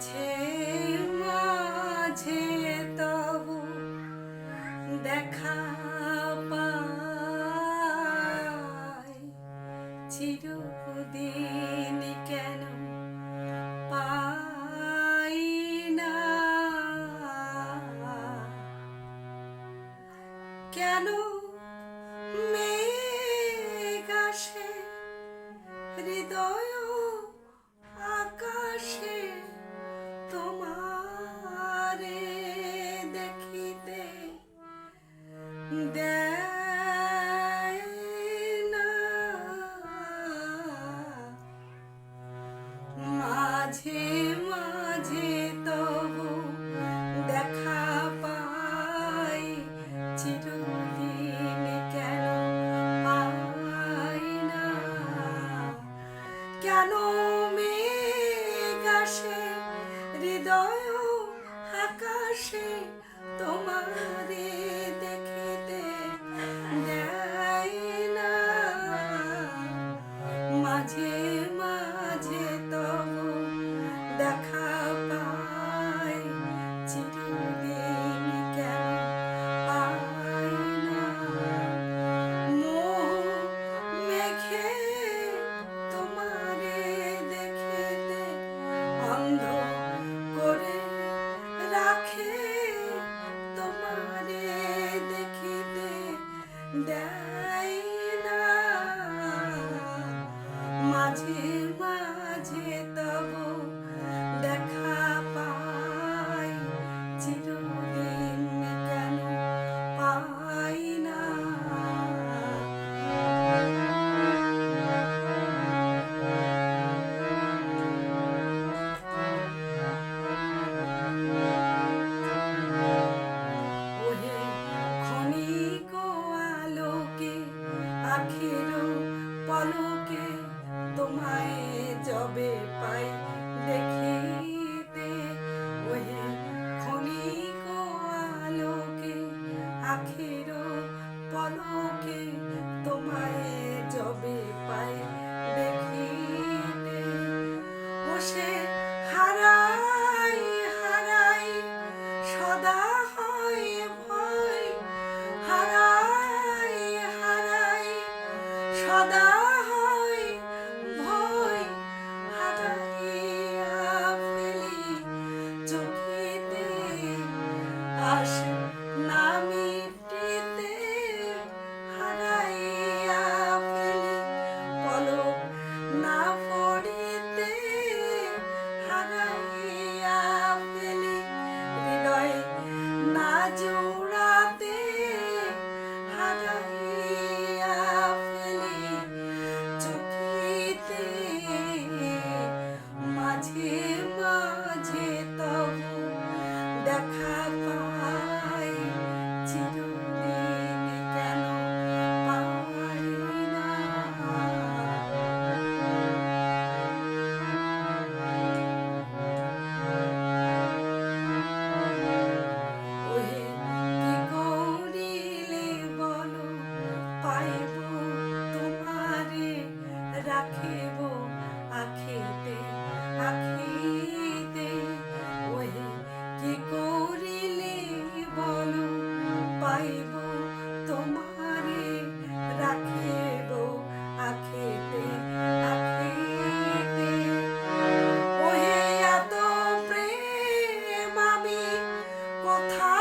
মাঝে মাঝে তবু দেখা পাই। চিরদিন কেন পাই না? কেন মেঘ আসে হৃদয় মাঝে তবু দেখা পাই, চিরদিন কেন পাই না? কেন মেঘ আসে, হৃদয় আকাশে তোমারে দেখিতে দেয় না? মাঝে তোমারে দেখিতে দেয় না। মাঝে মাঝে তব ও হারাই হারাই, সদা হয় ভয়। হারাই হারাই, সদা হয় ভয়। হারাইয়া ফেলি চোখিতে আস না আখিব আখিতে আখিতে ওই কি করিলে বল? পাইব তোমারে, রাখিব আখিতে আখিতে ওই এত প্রেম আমি কোথায়